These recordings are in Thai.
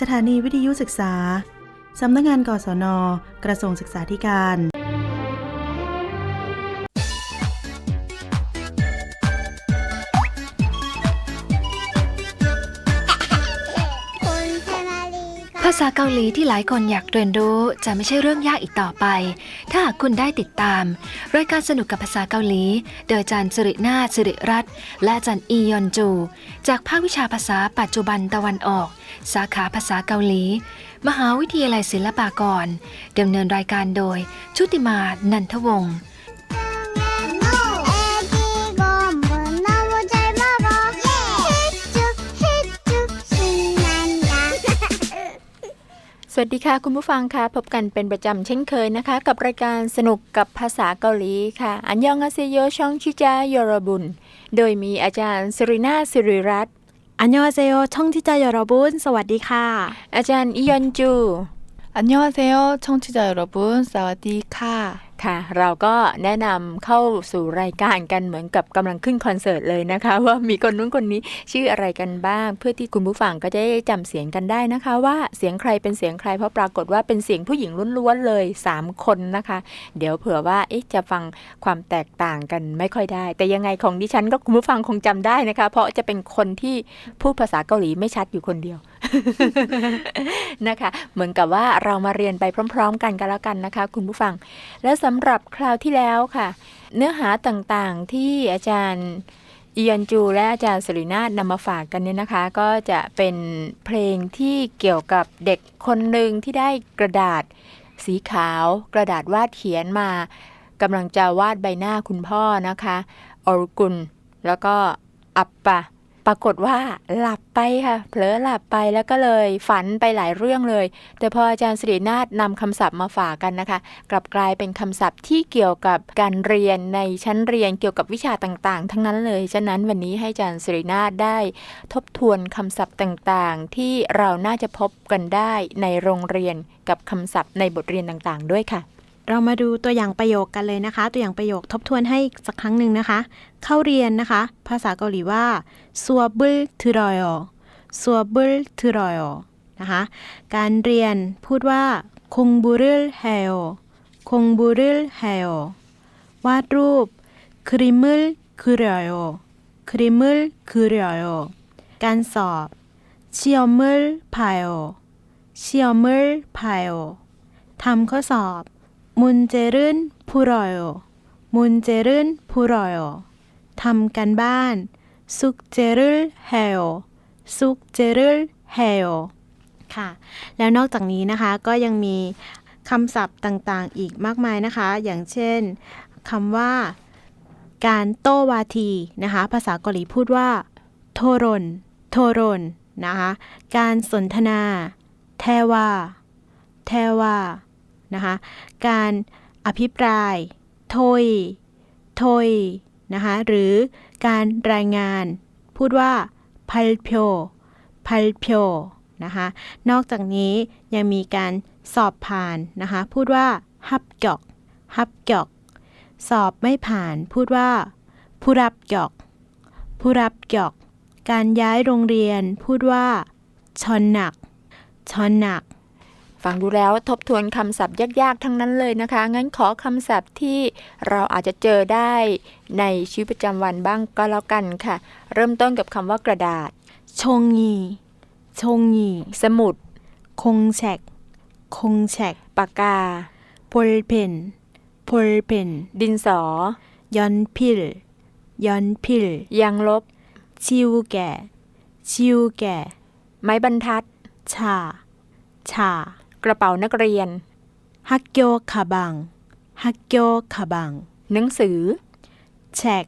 สถานีวิทยุศึกษา สำนักงานกศน กระทรวงศึกษาธิการ ษาเกาหลีที่หลายคนอยากเรียนรู้จะไม่ใช่เรื่องยากอีกต่อไป ถ้าหากคุณได้ติดตาม รายการสนุกกับภาษาเกาหลี โดยอาจารย์สิรินาสิริรัตน์และอาจารย์อียอนจู จากภาควิชาภาษาปัจจุบันตะวันออก สาขาภาษาเกาหลี มหาวิทยาลัยศิลปากรดำเนินรายการโดยชุติมานันทวงศ์ สวัสดีค่ะ คุณผู้ฟังค่ะ พบกันเป็นประจำเช่นเคยนะคะ กับรายการสนุกกับภาษาเกาหลีค่ะ อันยองอาเซโยช่องชิจายอรบุนโดยมีอาจารย์สิรินาสิริรัตอันยองอาเซโยช่องชิจายอรบุนสวัสดีค่ะ อาจารย์อิยอนจูอันยองอาเซโยช่องชิจายอรบุนสวัสดีค่ะ ค่ะเราก็แนะนำเข้าสู่รายการกันเหมือนกับกำลังขึ้นคอนเสิร์ตเลยนะคะ ว่ามีคนนู้นคนนี้ชื่ออะไรกันบ้าง เพื่อที่คุณผู้ฟังก็จะได้จำเสียงกันได้นะคะ ว่าเสียงใครเป็นเสียงใครเพราะปรากฏว่าเป็นเสียงผู้หญิงล้วนๆเลย 3 คนนะคะ เดี๋ยวเผื่อว่าเอ๊ะจะฟังความแตกต่างกันไม่ค่อยได้ แต่ยังไงของดิฉันก็คุณผู้ฟังคงจำได้นะคะ เพราะจะเป็นคนที่พูดภาษาเกาหลีไม่ชัดอยู่คนเดียวนะคะ เหมือนกับว่าเรามาเรียนไปพร้อม ๆ กันกันแล้วกันนะคะ คุณผู้ฟัง และสำหรับคราวที่แล้วค่ะ เนื้อหาต่างๆที่อาจารย์อียนจูและอาจารย์สรินาถนำมาฝากกันเนี่ยนะคะ ก็จะเป็นเพลงที่เกี่ยวกับเด็กคนหนึ่งที่ได้กระดาษสีขาว กระดาษวาดเขียนมากำลังจะวาดใบหน้าคุณพ่อนะคะออรุกุล แล้วก็อัปปะ ปรากฏว่าหลับไปค่ะเผลอหลับไปแล้วก็เลยฝันไปหลายเรื่องเลย แต่พออาจารย์สิรินาถนำคำศัพท์มาฝากกันนะคะ กลับกลายเป็นคำศัพท์ที่เกี่ยวกับการเรียนในชั้นเรียนเกี่ยวกับวิชาต่างๆ ทั้งนั้นเลย ฉะนั้นวันนี้ให้อาจารย์สิรินาถได้ทบทวนคำศัพท์ต่างๆ ที่เราน่าจะพบกันได้ในโรงเรียนกับคำศัพท์ในบทเรียนต่างๆ ด้วยค่ะ เรามาดูตัวอย่างประโยคกันเลยนะคะ ตัวอย่างประโยคทบทวนให้สักครั้งหนึ่งนะคะ เข้าเรียนนะคะ ภาษาเกาหลีว่าสัวบุลทุรอยสัวบุลทุรอยนะคะการเรียนพูดว่าคงบุรุลเฮโอคงบุรุลเฮโอวาดรูปคริมุลคุรอยคริมุลคุรอยการสอบเชียมุลพายเชียมุลพายทำข้อสอบ มุนเจรื่นพูรอยมุนเจรื่นพูรอยทำกันบ้านซุกเจรื่นเฮลซุกเจรื่นเฮลค่ะ แล้วนอกจากนี้นะคะก็ยังมีคำศัพท์ต่างๆ อีกมากมายนะคะ อย่างเช่นคำว่า การโตวาทีนะคะ ภาษาเกาหลีพูดว่า โทรน โทรนนะคะ การสนทนา แทวา แทวา นะคะการอภิปรายโทยโทยนะคะหรือการรายงานพูดว่าพัลเพียวพัลเพียวนะคะนอกจากนี้ยังมีการสอบผ่านนะคะพูดว่าฮับกอกฮับกอกสอบไม่ผ่านพูดว่าผู้รับกอกผู้รับกอกการย้ายโรงเรียนพูดว่าชอนหนักชอนหนัก ฟังดูแล้วทบทวนคำศัพท์ยากๆ ทั้งนั้นเลยนะคะ งั้นขอคำศัพท์ที่เราอาจจะเจอได้ในชีวิตประจำวันบ้างก็แล้วกันค่ะ เริ่มต้นกับคำว่ากระดาษ ชงยีชงยีสมุด คงแฉกคงแฉกปากกาพลเพนพลเพนดินสอ ยอนพิลยอนพิลยางลบ ชิวแก่ ชิวแก่ ไม้บรรทัด ชา ชา กระเป๋านักเรียนฮักโยคาบังฮักโยคาบังหนังสือแฉก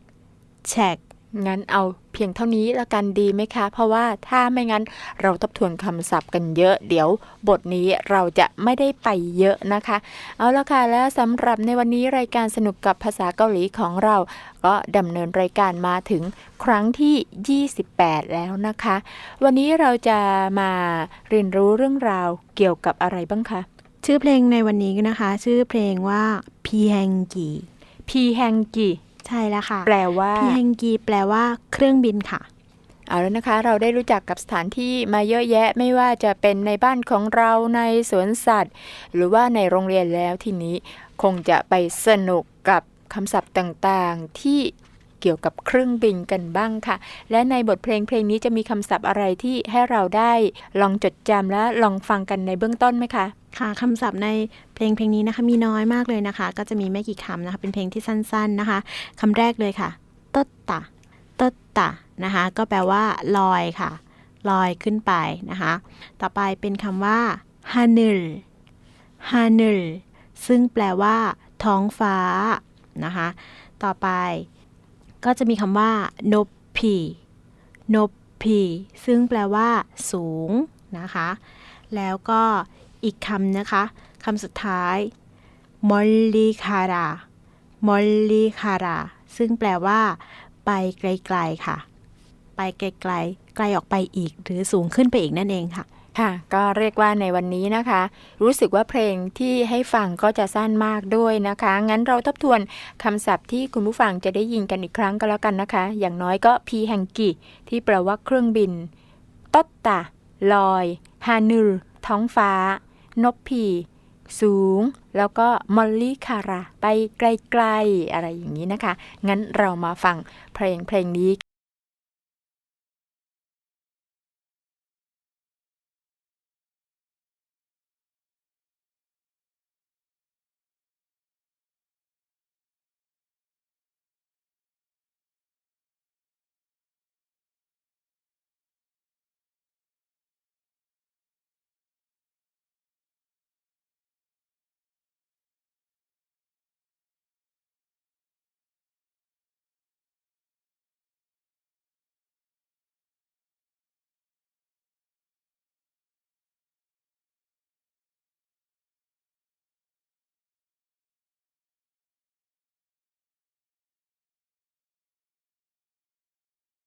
แฉกงั้นเอาเพียงเท่านี้ละกันดีไหมคะ เพราะว่าถ้าไม่งั้นเราทบทวนคำศัพท์กันเยอะ เดี๋ยวบทนี้เราจะไม่ได้ไปเยอะนะคะ เอาละค่ะ และสำหรับในวันนี้รายการสนุกกับภาษาเกาหลีของเรา ก็ดำเนินรายการมาถึงครั้งที่ 28 แล้วนะคะ วันนี้เราจะมาเรียนรู้เรื่องราวเกี่ยวกับอะไรบ้างคะ ชื่อเพลงในวันนี้นะคะ ชื่อเพลงว่าพีแฮงกีพีแฮงกี ใช่แล้วค่ะแปลว่าพีแฮงกีแปลว่าเครื่องบินค่ะเอาแล้วนะคะ เราได้รู้จักกับสถานที่มาเยอะแยะไม่ว่าจะเป็นในบ้านของเราในสวนสัตว์ หรือว่าในโรงเรียนแล้วทีนี้คงจะไปสนุกกับคำศัพท์ต่างๆ ที่เกี่ยวกับเครื่องบินกันบ้างค่ะ และในบทเพลงเพลงนี้จะมีคำศัพท์อะไรที่ให้เราได้ ลองจดจำและลองฟังกันในเบื้องต้นไหมคะ ค่ะคำศัพท์ในเพลงเพลงนี้นะคะมีน้อยมากเลยนะคะ ก็จะมีไม่กี่คำนะคะเป็นเพลงที่สั้นๆนะคะคำแรกเลยค่ะตดตะตดตะนะคะก็แปลว่าลอยค่ะลอยขึ้นไปนะคะต่อไปเป็นคำว่าฮานุลฮานุลซึ่งแปลว่า ท้องฟ้านะคะต่อไปก็จะมีคำว่านบพีนบพีซึ่งแปลว่า สูงนะคะ แล้วก็ อีกคำนะคะคำสุดท้ายมอลลีคารามอลลีคารา ซึ่งแปลว่า ไปไกลๆค่ะ ไปไกลๆ ไกลออกไปอีก หรือสูงขึ้นไปอีกนั่นเองค่ะ ค่ะ ก็เรียกว่าในวันนี้นะคะ รู้สึกว่าเพลงที่ให้ฟังก็จะสั้นมากด้วยนะคะ งั้นเราทบทวนคำศัพท์ที่คุณผู้ฟังจะได้ยินกันอีกครั้งก็แล้วกันนะคะ อย่างน้อยก็พีแฮงกิที่แปลว่าเครื่องบินตดตะลอยฮานุลท้องฟ้า นบพีสูง แล้วก็มอลลี่คารา ไปไกลๆ อะไรอย่างนี้นะคะ งั้นเรามาฟังเพลงเพลงนี้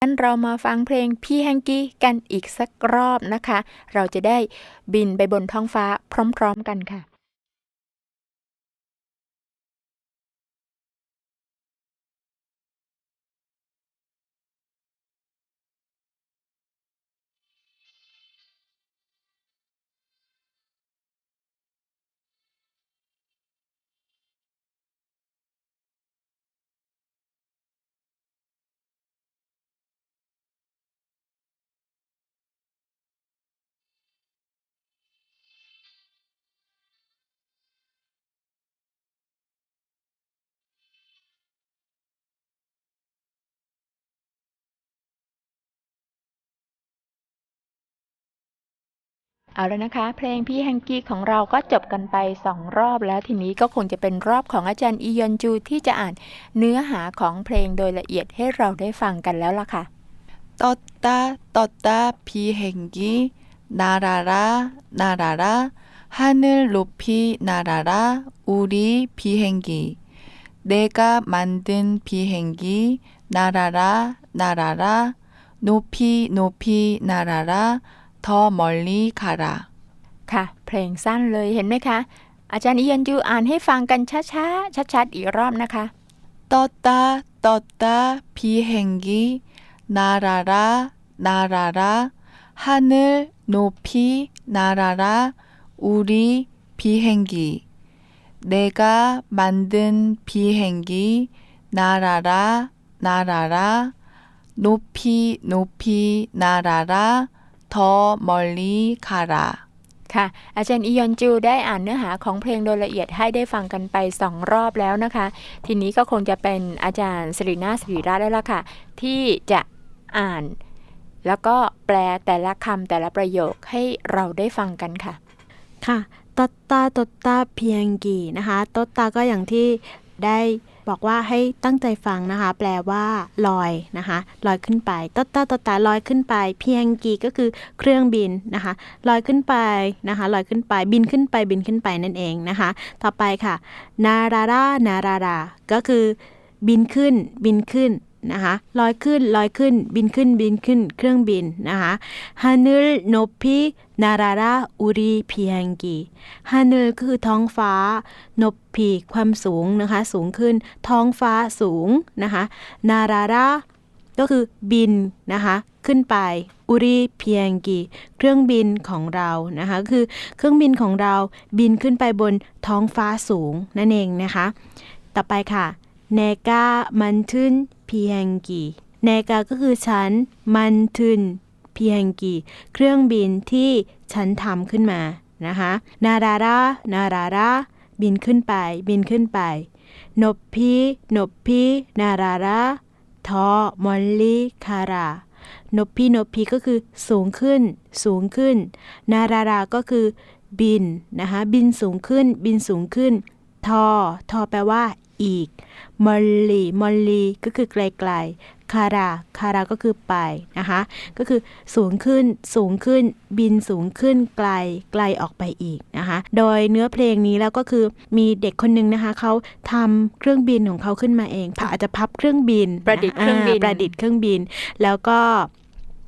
งั้นเรามาฟังเพลงพี่แฮงกี้กันอีกสักรอบนะคะ เราจะได้บินไปบนท้องฟ้าพร้อม ๆ กันค่ะ เอาแล้วนะคะ เพลงพี่แฮงกี้ของเราก็จบกันไปสองรอบแล้วทีนี้ก็คงจะเป็นรอบของอาจารย์อียอนจูที่จะอ่านเนื้อหาของเพลงโดยละเอียดให้เราได้ฟังกันแล้วล่ะค่ะ 떴다 떴다 비행기 날아라 날아라 하늘 높이 날아라 우리 비행기 내가 만든 비행기 날아라 날아라 높이 높이 날아라 더 멀리 가라 ค่ะ เพลงสั้นเลยเห็นไหมคะ อาจารย์อียอนจูอ่านให้ฟังกันช้าๆชัดๆอีกรอบนะคะ 떴다 떴다 비행기 날아라 날아라 하늘 높이 날아라 우리 비행기 내가 만든 비행기 날아라 날아라 높이 높이 날아라 더 멀리 가라 ค่ะ อาจารย์อียอนจูได้อ่านเนื้อหาของเพลงโดยละเอียดให้ได้ฟังกันไปสองรอบแล้วนะคะ ทีนี้ก็คงจะเป็นอาจารย์สิรินาถสิริราชได้แล้วค่ะ ที่จะอ่าน แล้วก็แปลแต่ละคำแต่ละประโยคให้เราได้ฟังกันค่ะ ค่ะตดตาตดตาเพียงกี่นะคะตดตาก็อย่างที่ได้ บอกว่าให้ตั้งใจฟังนะคะ แปลว่าลอยนะคะลอยขึ้นไปตตาตตาลอยขึ้นไป เพียงกีก็คือเครื่องบินนะคะลอยขึ้นไปนะคะลอยขึ้นไปบินขึ้นไปบินขึ้นไปนั่นเองนะคะ ต่อไปค่ะ นารารานาราราก็คือบินขึ้นบินขึ้น นะคะลอยขึ้นลอยขึ้นบินขึ้นบินขึ้นเครื่องบินนะคะฮานุลโนพีนาราราอุรีเพียงกีฮานุลก็คือท้องฟ้านบพีความสูงนะคะสูงขึ้นท้องฟ้าสูงนะคะนาราราก็คือบินนะคะขึ้นไปอุริเพียงกีเครื่องบินของเรานะคะคือเครื่องบินของเราบินขึ้นไปบนท้องฟ้าสูงนั่นเองนะคะ ต่อไปค่ะเนกามันทึน พียงกีเนกาก็คือฉันมันทึนเพียงกีเครื่องบินที่ฉันทำขึ้นมานะคะนารารานาราราบินขึ้นไปบินขึ้นไปนบพีนบพีนาราราทอมอลลีคารานบพีนบพีก็คือสูงขึ้น สูงขึ้น นาราราก็คือบินนะคะบินสูงขึ้น บินสูงขึ้น ทอ ทอแปลว่า อีก มอลลีมอลลีก็คือไกลๆ คารา คาราก็คือไปนะคะ ก็คือสูงขึ้น สูงขึ้น บินสูงขึ้นไกล ไกลออกไปอีกนะคะ โดยเนื้อเพลงนี้แล้วก็คือมีเด็กคนหนึงนะคะเขาทำเครื่องบินของเขาขึ้นมาเองอาจจะพับเครื่องบิน ประดิษฐ์เครื่องบินาประดิษฐ์เครื่องบิน แล้วก็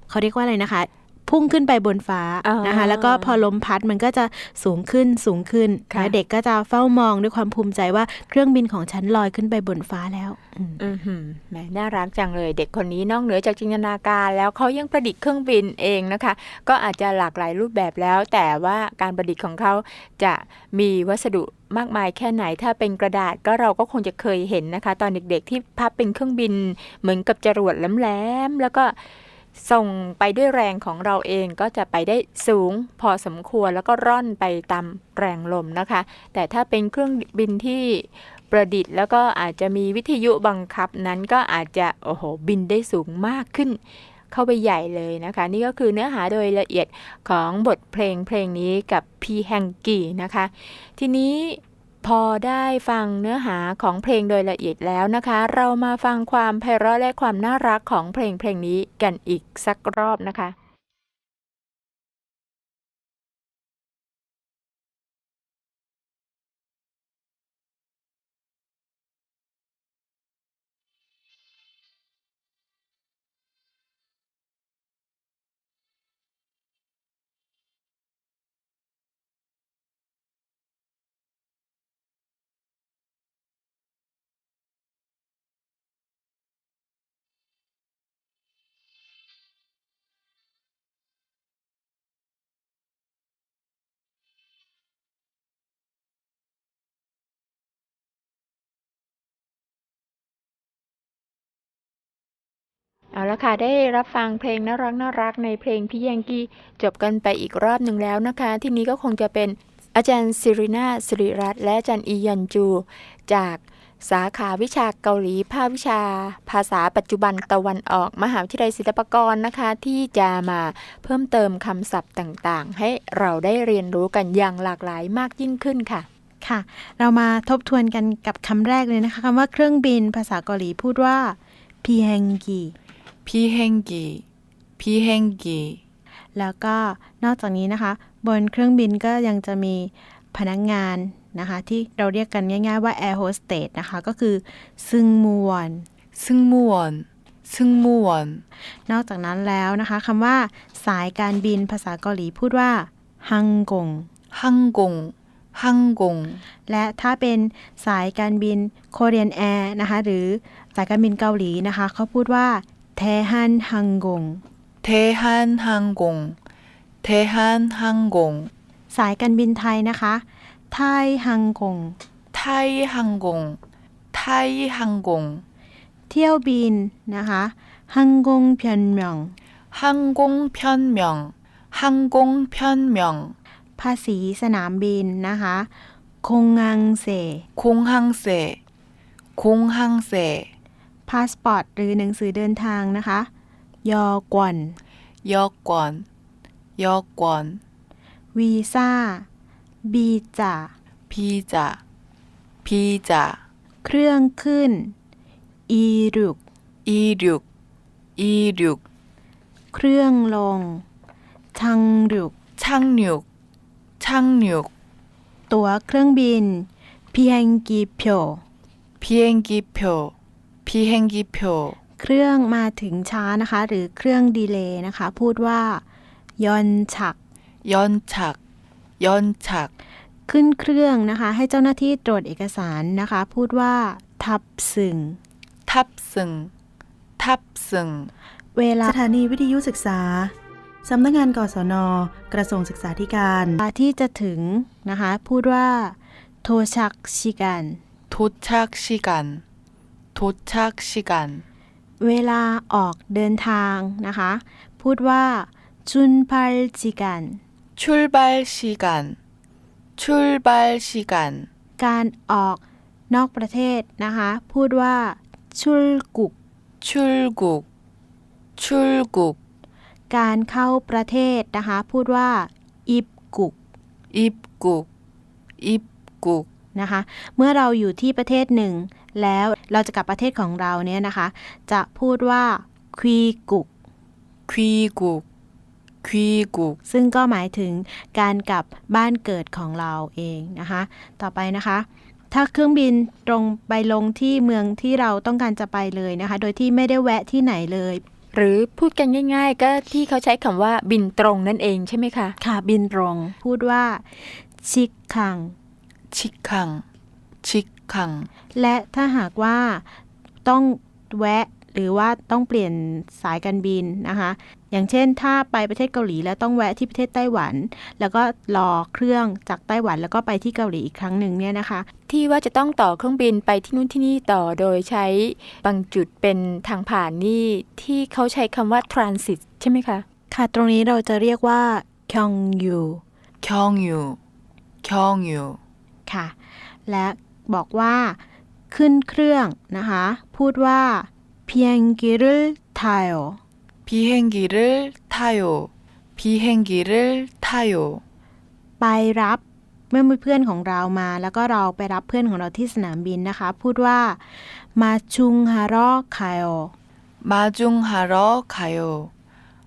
เขาเรียกว่าอะไรนะคะ พุ่งขึ้นไปบนฟ้าอ๋อนะคะ แล้วก็พอลมพัดมันก็จะสูงขึ้นสูงขึ้นค่ะและเด็กก็จะเฝ้ามองด้วยความภูมิใจว่าเครื่องบินของฉันลอยขึ้นไปบนฟ้าแล้วอืมอือหือแหมน่ารักจังเลย เด็กคนนี้นอกเหนือจากจินตนาการ แล้วเขายังประดิษฐ์เครื่องบินเองนะคะ ก็อาจจะหลากหลายรูปแบบแล้ว แต่ว่าการประดิษฐ์ของเขาจะมีวัสดุมากมายแค่ไหนถ้าเป็นกระดาษก็เราก็คงจะเคยเห็นนะคะ ตอนเด็กๆที่พับเป็นเครื่องบินเหมือนกับจรวดแหลมๆแล้วก็ ส่งไปด้วยแรงของเราเองก็จะไปได้สูงพอสมควรแล้วก็ร่อนไปตามแรงลมนะคะ แต่ถ้าเป็นเครื่องบินที่ประดิษฐ์แล้วก็อาจจะมีวิทยุบังคับนั้นก็อาจจะโอ้โหบินได้สูงมากขึ้น เข้าไปใหญ่เลยนะคะ นี่ก็คือเนื้อหาโดยละเอียดของบทเพลงเพลงนี้กับพีแฮงกีนะคะ ทีนี้ พอได้ฟังเนื้อหาของเพลงโดยละเอียดแล้วนะคะ เรามาฟังความไพเราะและความน่ารักของเพลงเพลงนี้กันอีกสักรอบนะคะ เอาละค่ะ ได้รับฟังเพลงน่ารักน่ารักในเพลงพี่ยังกี้จบกันไปอีกรอบหนึ่งแล้วนะคะ ที่นี้ก็คงจะเป็นอาจารย์สิรินาสิริรัตน์และอาจารย์อียันจู จากสาขาวิชาเกาหลีภาควิชา ภาษาปัจจุบันตะวันออก มหาวิทยาลัยศิลปากรนะคะ ที่จะมาเพิ่มเติมคำศัพท์ต่างๆ ให้เราได้เรียนรู้กันอย่างหลากหลายมากยิ่งขึ้นค่ะค่ะ เรามาทบทวนกันกับคำแรกเลยนะคะคำว่าเครื่องบินภาษาเกาหลีพูดว่าพีแฮงกี 비행기, 비행기, แล้วก็นอกจากนี้นะคะ บนเครื่องบินก็ยังจะมีพนักงานนะคะ ที่เราเรียกกันง่ายๆว่า Air Hostess นะคะ ก็คือซึงมวน 승무원, 승무원, นอกจากนั้นแล้วนะคะคำว่าสายการบินภาษาเกาหลีพูดว่าฮังกง 항공, 항공, และถ้าเป็นสายการบิน Korean Air นะคะ หรือสายการบินเกาหลีนะคะ เขาพูดว่า เทฮันฮังกงเทฮันฮังกงเทฮันฮังกงสายการบินไทยนะคะ ไทยฮังกงไทยฮังกงไทยฮังกงเที่ยวบินนะคะฮังกงเพียนเมืองฮังกงเพียนเมืองฮังกงเพียนเมืองภาษีสนามบินนะคะคงฮังเซคงฮังเซคงฮังเซ พาสปอร์ตหรือหนังสือเดินทางนะคะ ยอกวนยอกวนยอกวนวีซ่าบีจ่าพีจ่าพีจ่าเครื่องขึ้น อีรุกอีรุกอีรุกเครื่องลง ชังรุกชังรุกชังรุกตั๋วเครื่องบินเพียงกีเพียวเพียงกีเพียว 비행기표, เครื่องมาถึงช้านะคะ หรือเครื่องดีเลย์นะคะ พูดว่า ยอนฉัก 연착, 연착, ขึ้นเครื่องนะคะ ให้เจ้าหน้าที่ตรวจเอกสารนะคะ พูดว่า ทับสึง 탑승, 탑승 เวลา สถานีวิทยุศึกษา สำนักงานกศน กระทรวงศึกษาธิการ ที่จะถึงนะคะ พูดว่าโทชักชิกัน 도착 시간 도착 시간 เวลาออกเดินทางนะคะ พูดว่าจุนพัลจิกัน 출발 시간 출발 시간 การออกนอกประเทศนะคะ พูดว่าชุลกุก 출국 출국 การเข้าประเทศนะคะ พูดว่าอิบกุก 입국 입국 นะคะ เมื่อเราอยู่ที่ประเทศหนึ่ง แล้วเราจะกลับประเทศของเราเนี่ยนะคะ จะพูดว่าควีกุกควีกุกควีกุกซึ่งก็หมายถึงการกลับบ้านเกิดของเราเองนะคะ ต่อไปนะคะ ถ้าเครื่องบินตรงไปลงที่เมืองที่เราต้องการจะไปเลยนะคะ โดยที่ไม่ได้แวะที่ไหนเลยหรือพูดกันง่าย ๆ ก็ที่เขาใช้คำว่าบินตรงนั่นเองใช่ไหมคะ ค่ะ บินตรง พูดว่า ชิกคัง ชิกคัง ชิก คัง และถ้าหากว่าต้องแวะหรือว่าต้องเปลี่ยนสายการบินนะคะ อย่างเช่นถ้าไปประเทศเกาหลีแล้วต้องแวะที่ประเทศไต้หวัน แล้วก็รอเครื่องจากไต้หวันแล้วก็ไปที่เกาหลีอีกครั้งหนึ่งเนี่ยนะคะ ที่ว่าจะต้องต่อเครื่องบินไปที่นู่นที่นี่ต่อโดยใช้บางจุดเป็นทางผ่านนี่ที่เขาใช้คำว่า transit ใช่ไหมคะ ค่ะตรงนี้เราจะเรียกว่าคยองยูคยองยูคยองยูค่ะ และ บอกว่า ขึ้นเครื่องนะคะ พูดว่าเพียงกิรุทาย 비행기를 타요 비행기를 타요 ไปรับเมื่อมีเพื่อนของเรามา แล้วก็เราไปรับเพื่อนของเราที่สนามบินนะคะ พูดว่ามาจุงฮารอคาย 마중하러 가요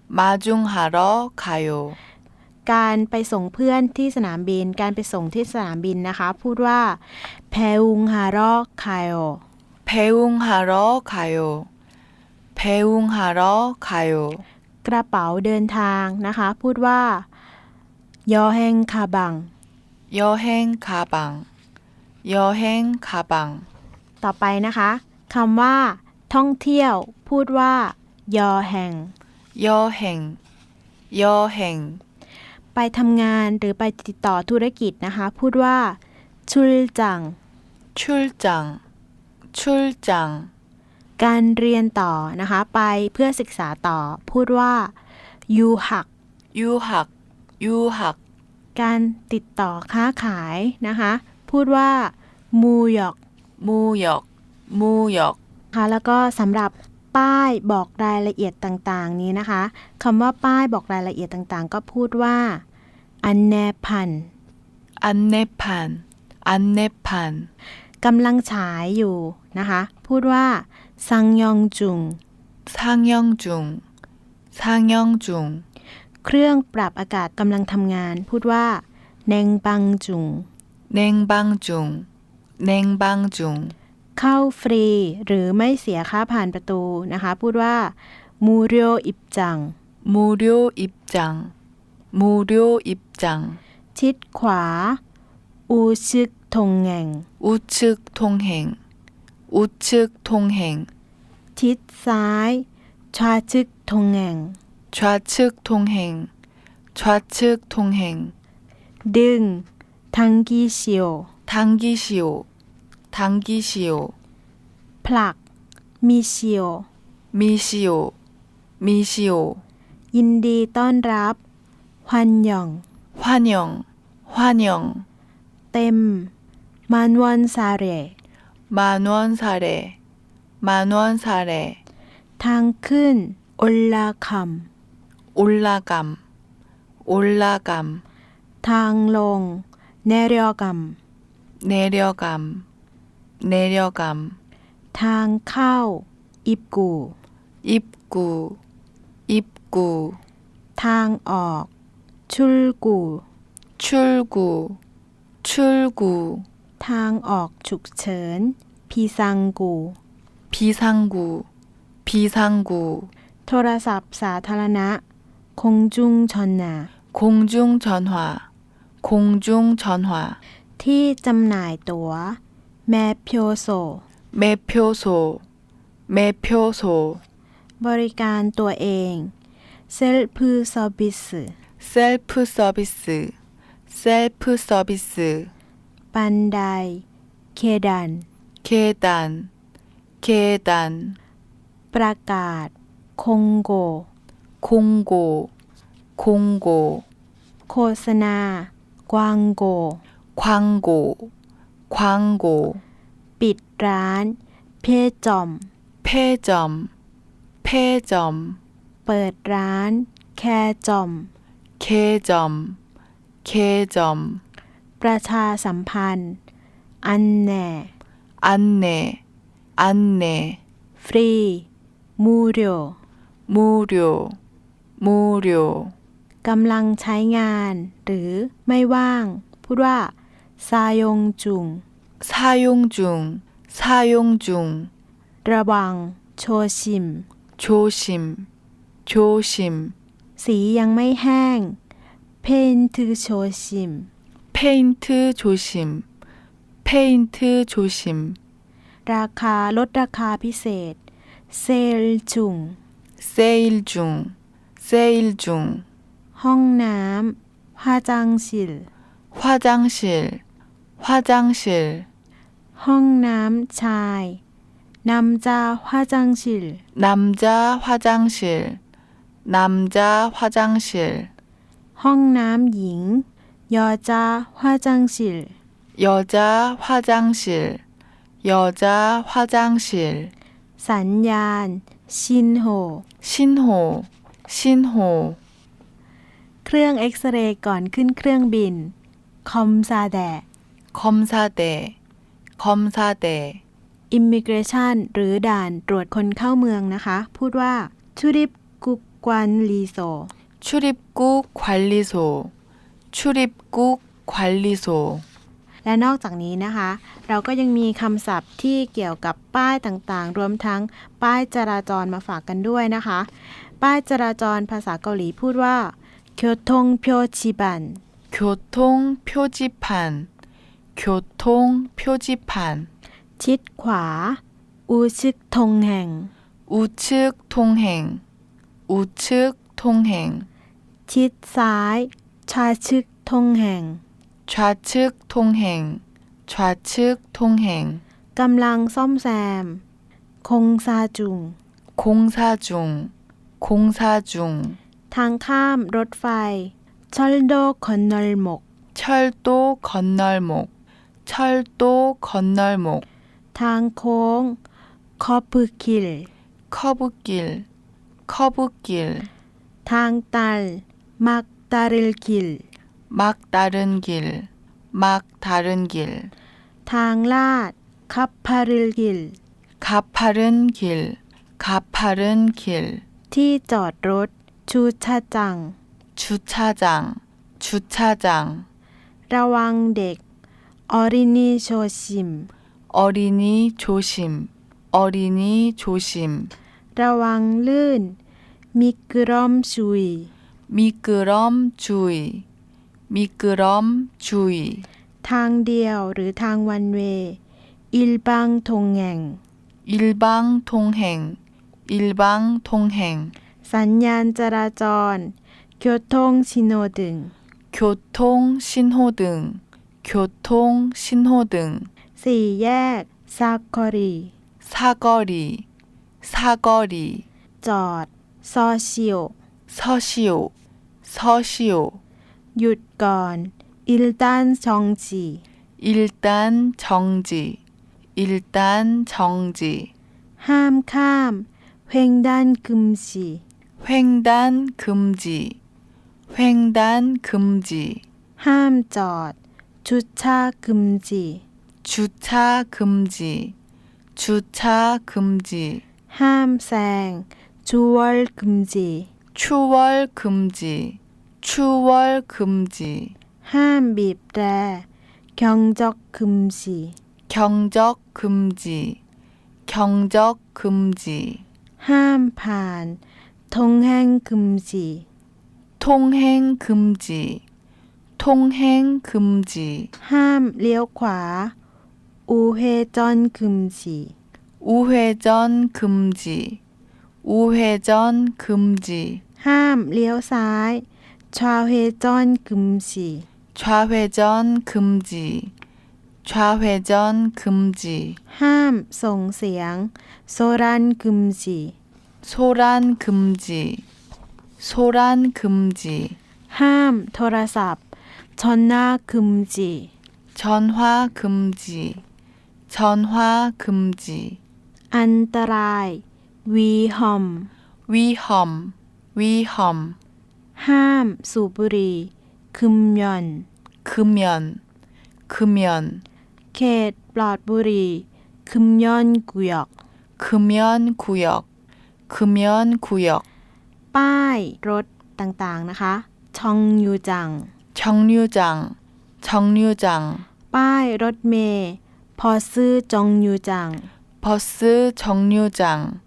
마중하러 가요 การไปส่งเพื่อนที่สนามบิน การไปส่งที่สนามบินนะคะ พูดว่าเพวุงฮารอคายโอเพวุงฮารอคายโอเพวุงฮารอคายโอกระเป๋าเดินทางนะคะ พูดว่ายอแหงคาบังยอแหงคาบังยอแหงคาบัง ต่อไปนะคะคำว่า ท่องเที่ยว พูดว่ายอแหงยอแหงยอแหง ไปทำงานหรือไปติดต่อธุรกิจนะคะ พูดว่าชุลจังชุลจังชุลจังการเรียนต่อนะคะ ไปเพื่อศึกษาต่อ พูดว่ายูหักยูหักยูหักการติดต่อค้าขายนะคะ พูดว่ามูหยอกมูหยอกมูหยอกค่ะแล้วก็สำหรับป้ายบอกรายละเอียดต่างๆ นี้นะคะคำว่าป้ายบอกรายละเอียดต่างๆ ก็พูดว่า อันแนพัน 안내판 안내판 กำลังฉายอยู่นะคะ พูดว่า ซังยองจุง 상영 중 상영 중 เครื่องปรับอากาศกำลังทำงาน พูดว่า เนงบังจุง 냉방 중 냉방 중 เข้าฟรี หรือไม่เสียค่าผ่านประตูนะคะ พูดว่า มูเรียวอิบจัง 무료 입장 무료 입장 ชิดขวา อูชึกทงแงง 우측 통행 우측 통행 ชิดซ้ายชาชึกทงแงง 좌측 통행 좌측 통행 ดึง ทังกีเชียว 당기시오 당기시오 ผลัก มีเชียว 미시오 미시오 ยินดีต้อนรับ ฮวันหยอง 환영 환영 เต็ม มานวันซาเร 만원 사례 만원 사례 ทางขึ้นอลลาค 올라감 올라감 ำทางลง เนเรียกัม 내려감 내려감 ทางเข้า อิบกู 입구 입구 ทางออก ชุลกู 출구 출구 ทางออกฉุกเฉิน พีซังกู 비상구 비상구 โทรศัพท์สาธารณะ คงจุงชอนนา 공중 전화 공중 전화 ที่จำหน่ายตัว๋ว แมพโยโซ 매표소 매표소 บริการตัวเองเซลฟ์เซอร์วิส 셀프 서비스, 셀프 서비스, บันได เคดัน 계단, 계단, ประกาศ คงโก 공고, 공고, โฆษณา กวางโก 광고, 광고, ปิดร้าน เพจอม 폐점, 폐점, เปิดร้าน แคจอม เคจอม เคจอม ประชาสัมพันธ์ อันแน่ อันเน อันเน ฟรี มูเรียวมูเรียวมูเรียวกำลังใช้งาน หรือไม่ว่าง พูดว่าซายงจุงซายงจุงซายงจุง ระวัง โชชิม โชชิม โชชิม สียังไม่แห้ง เพนทือโชชิม 페인트 조심, 페인트 조심, ราคาลดราคาพิเศษ เซลจุง 세일 중, 세일 중, ห้องน้ำฮาจังชิล 화장실, 화장실, ห้องน้ำชายนำจาฮาจังชิล 남자 화장실, 남자 화장실, ห้องน้ำหญิง ยอจาฮาจังชิล 여자 화장실, 여자 화장실, สัญญาณ ชินโฮ 신호, 신호, เครื่องเอ็กซเรย์ก่อนขึ้นเครื่องบิน คอมซาแด 검사대, 검사대, อิมมิเกรชันหรือด่านตรวจคนเข้าเมืองนะคะ พูดว่าชุริบกุก กวนลีโซ 출입국 관리소, 출입국 관리소, และนอกจากนี้นะคะ เราก็ยังมีคำศัพท์ที่เกี่ยวกับป้ายต่างๆ รวมทั้งป้ายจราจรมาฝากกันด้วยนะคะ ป้ายจราจรภาษาเกาหลีพูดว่าเคียวทงเพียวชิบัน 교통 표지판, 교통 표지판, ชิดขวา อูชึกทงแห่ง 우측 통행, 우측 통행, ชิดซ้าย ชาชึกทงแห่ง 좌측 통행, 좌측 통행, กำลังซ่อมแซม คงซาจุง 공사 중, 공사 중, ทางข้ามรถไฟชอลโดคอนนอลหมก 철도 건널목, 철도 건널목, ทางโค้ง คอพึคิล 커브길, 커브길, ทางตัน มักตาริลคิล 막 다른 길, 막 다른 길, ทางลาด คับพาริลคิล 가파른 길, 가파른 길, ที่จอดรถ ชูชาจัง 주차장, 주차장, ระวังเด็ก ออรินีโชชิม 어린이 조심, 어린이 조심, ระวังลื่น มิกรอมชุย 미끄럼 주의, 미끄럼 주의, ทางเดียวหรือทางวันเว อิลบังทงแงง 일방 통행, 일방 통행, สัญญาณจราจรเกียวทงชิโนดึง 교통 신호등, 교통 신호등, สี่แยก ซาคอรี 사거리, 사거리, จอด ซอชิโอ 서시오, 서시오, หยุดก่อน อิลตันชองจี 일단 정지, 일단 정지, ห้ามข้าม เพ่งด้านกึมจี 횡단 금지, 횡단 금지, ห้ามจอด ชุดชากึมจี 주차 금지, 주차 금지, ห้ามแซงจูวอลกึมจี 추월 금지, 추월 금지, ห้ามบีบแตรคยองจอกกึมจี 경적 금지, 경적 금지, ห้ามผ่าน ทงแห้งกึมจี 통행 금지, 통행 금지, ห้ามเลี้ยวข วา อูเฮจอนกึมจี 우회전 금지, 우회전 금지, ห้ามเลี้ยวซ้ายชาเฮจอนกึมสี 좌회전 금지, 좌회전 금지, ห้ามส่งเสียงโซรันกึมสี 소란 금지, 소란 금지, ห้ามโทรศัพท์ชอนนากึมจี 전화 금지, 전화 금지, อันตราย วีหอม วีหอม วีหอม ห้ามสูบบุหรี่คึมยอน คึมยอน คึมยอน เขตปลอดบุหรี่คึมยอนกุยอกคึมยอนกุยอกคึมยอนกุยอก ป้ายรถต่างๆนะคะ ชองยูจัง ชองยูจัง ชองยูจัง ป้ายรถเมย์พอซื้อจองยูจัง 버스 정류장,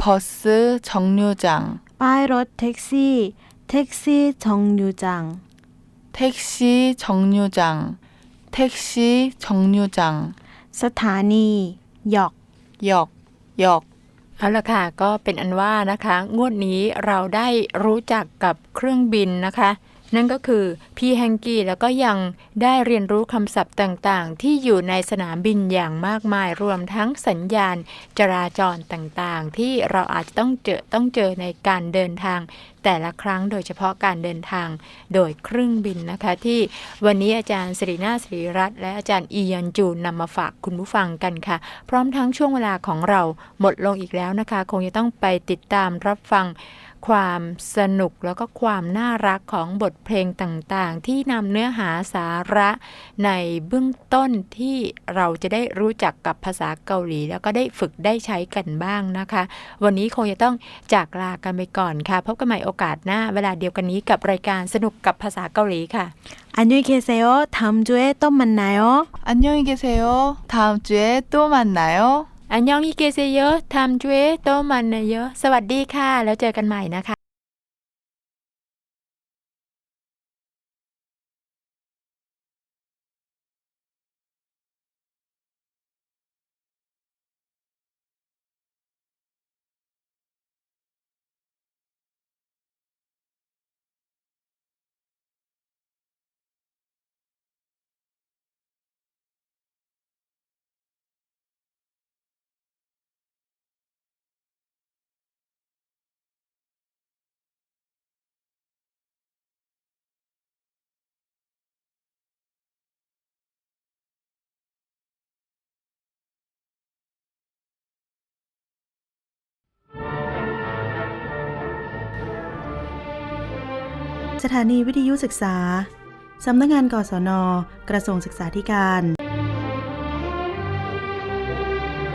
버스 정류장, ป้ายรถแท็กซี่ แท็กซี่ชองยูจัง 택시 정류장, 택시 정류장, สถานีหยอก 역, 역, เอาละค่ะก็เป็นอันว่านะคะ งวดนี้เราได้รู้จักกับเครื่องบินนะคะ นั่นก็คือพี่แฮงกี้แล้วก็ยังได้เรียนรู้คำศัพท์ต่างๆ ที่อยู่ในสนามบินอย่างมากมายรวมทั้งสัญญาณจราจรต่างๆ ที่เราอาจจะต้องเจอต้องเจอในการเดินทาง แต่ละครั้งโดยเฉพาะการเดินทางโดยเครื่องบินนะคะ ที่วันนี้อาจารย์สิรินาสิริรัตน์และอาจารย์อียันจูนนำมาฝากคุณผู้ฟังกันค่ะ พร้อมทั้งช่วงเวลาของเราหมดลงอีกแล้วนะคะ คงจะต้องไปติดตามรับฟัง ความสนุกแล้วก็ความน่ารักของบทเพลงต่างๆ ที่นำเนื้อหาสาระในเบื้องต้นที่เราจะได้รู้จักกับภาษาเกาหลี แล้วก็ได้ฝึกได้ใช้กันบ้างนะคะ วันนี้คงจะต้องจากลากันไปก่อนค่ะ พบกันใหม่โอกาสหน้าเวลาเดียวกันนี้กับรายการสนุกกับภาษาเกาหลีค่ะ อันยุเคเซโอทำจุเอต้มมันนายอ 안녕히 계세요. 다음 주에 또 만나요. อันยองอีเกเซเยอะทำจุ้ยโตมันเยอะสวัสดีค่ะ แล้วเจอกันใหม่นะคะ สถานีวิทยุศึกษา สำนักงานกศน กระทรวงศึกษาธิการ